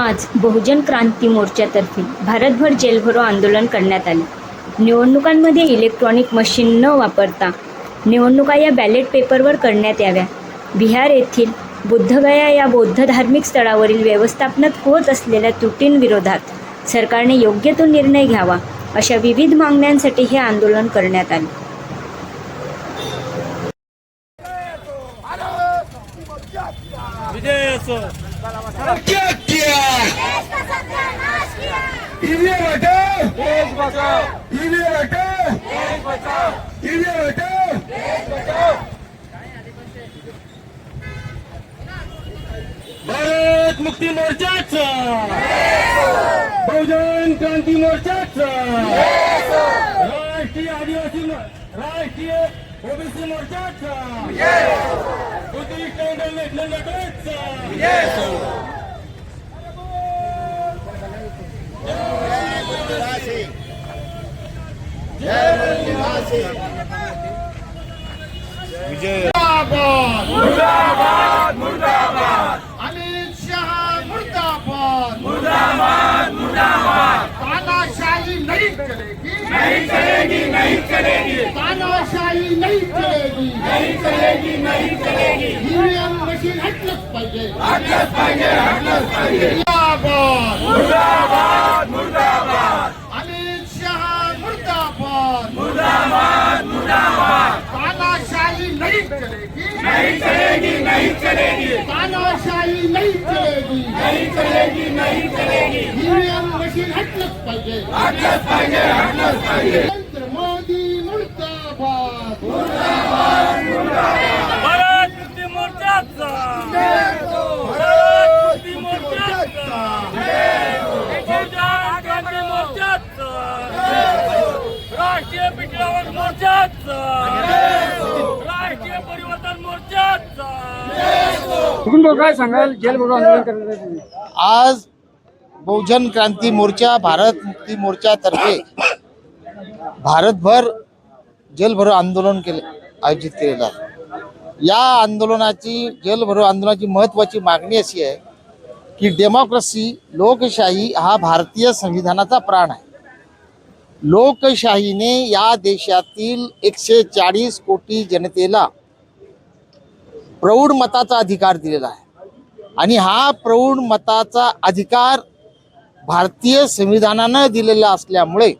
आज बहुजन क्रांती मोर्चातर्फे भारतभर जेलभरो आंदोलन करण्यात आले. निवडणुकांमध्ये इलेक्ट्रॉनिक मशीन न वापरता निवडणुका या बॅलेट पेपरवर करण्यात याव्या. बिहार येथील बुद्धगया या बौद्ध धार्मिक स्थळावरील व्यवस्थापनात होत असलेल्या त्रुटींविरोधात सरकारने योग्य तो निर्णय घ्यावा अशा विविध मागण्यांसाठी हे आंदोलन करण्यात आले. विजय असो क्या हटाओ देश बचाओ ईवीएम हटाओ देश बचाओ ईवीएम हटाओ देश बचाओ भारत मुक्ती मोर्चाचा. बहुजन क्रांती मोर्चाचा. राष्ट्रीय आदिवासी राष्ट्रीय ओबीसी मोर्चाचा. बुद्धिस्ट इंटरनॅशनल गटाचा अमित शहा मुर्दाबाद. मुर्दाबाद. मुर्दाबाद. तानाशाही नहीं चलेगी. नहीं चलेगी नहीं चलेगी. तानाशाही नहीं चलेगी नहीं चलेगी नहीं चलेगी ईवीएम मशीन हटलच पाहिजे हटलच पाहिजे हटलच पाहिजे मुर्दाबाद मुर्दाबाद. मुर्दाबाद अमित शहा मुर्दाबाद मुर्दाबाद मुर्दाबाद तानाशाही नहीं चलेगी नहीं चलेगी नहीं चलेगी तानाशाही नहीं चलेगी नहीं चलेगी नहीं चलेगी ईवीएम मशीन हटलच पाहिजे हटलच पाहिजे हटलच पाहिजे नरेंद्र मोदी मुर्दाबाद भारत मुक्ती मोर्चाचा भारत मुक्ती मोर्चाचा बहुजन क्रांती मोर्चाचा पिठरावट मोर्चाचा. राष्ट्रीय परिवर्तन मोर्चाचा. कुटुंब काय सांगाल? जेल भरो आंदोलन करण्यासाठी आज बहुजन क्रांती मोर्चा भारत मुक्ती मोर्चातर्फे भारतभर जलभरो आंदोलन केले आयोजित केलेलं आहे. या आंदोलनाची जलभरो आंदोलनाची महत्त्वाची मागणी अशी आहे की डेमोक्रेसी लोकशाही हा भारतीय संविधानाचा प्राण आहे. लोकशाहीने या देशातील एकशे चाळीस कोटी जनतेला प्रौढ मताचा अधिकार दिलेला आहे. आणि हा प्रौढ मताचा अधिकार भारतीय संविधानानं दिलेला असल्यामुळे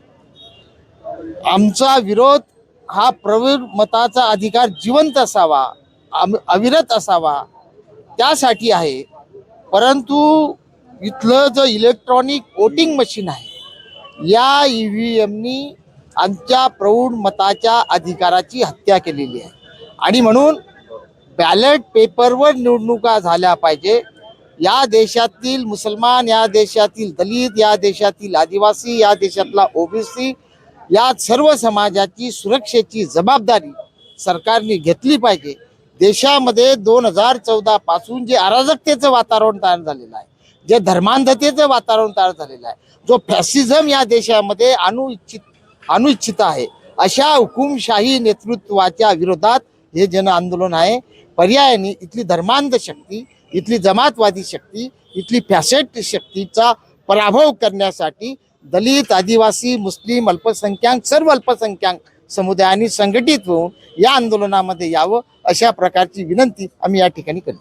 आमचा विरोध हा प्रौढ मताचा अधिकार जिवंत असावा अविरत असावा त्यासाठी आहे. परंतु इथलं जो इलेक्ट्रॉनिक वोटिंग मशीन आहे या ई व्ही एमनी आमच्या प्रौढ मताच्या अधिकाराची हत्या केलेली आहे. आणि म्हणून बॅलेट पेपरवर निवडणुका झाल्या पाहिजे. या देशातील मुसलमान या देशातील दलित या देशातील आदिवासी या देशातला ओबीसी या सर्व समाजाची सुरक्षेची जबाबदारी सरकारने घेतली पाहिजे. देशामध्ये दोन हजार चौदा पासून जे अराजकतेचं वातावरण तयार झालेलं आहे जे धर्मांधतेचं वातावरण तयार झालेलं आहे जो फॅसिझम या देशामध्ये आणू इच्छित आहे अशा हुकुमशाही नेतृत्वाच्या विरोधात हे जन आंदोलन आहे. पर्यायाने इथली धर्मांध शक्ती इथली जमातवादी शक्ती इथली फॅसेट शक्तीचा पराभव करण्यासाठी दलित आदिवासी मुस्लिम अल्पसंख्याक सर्व अल्पसंख्याक समुदायांनी संघटित होऊन या आंदोलनामध्ये यावं अशा प्रकारची विनंती आम्ही या ठिकाणी करतो.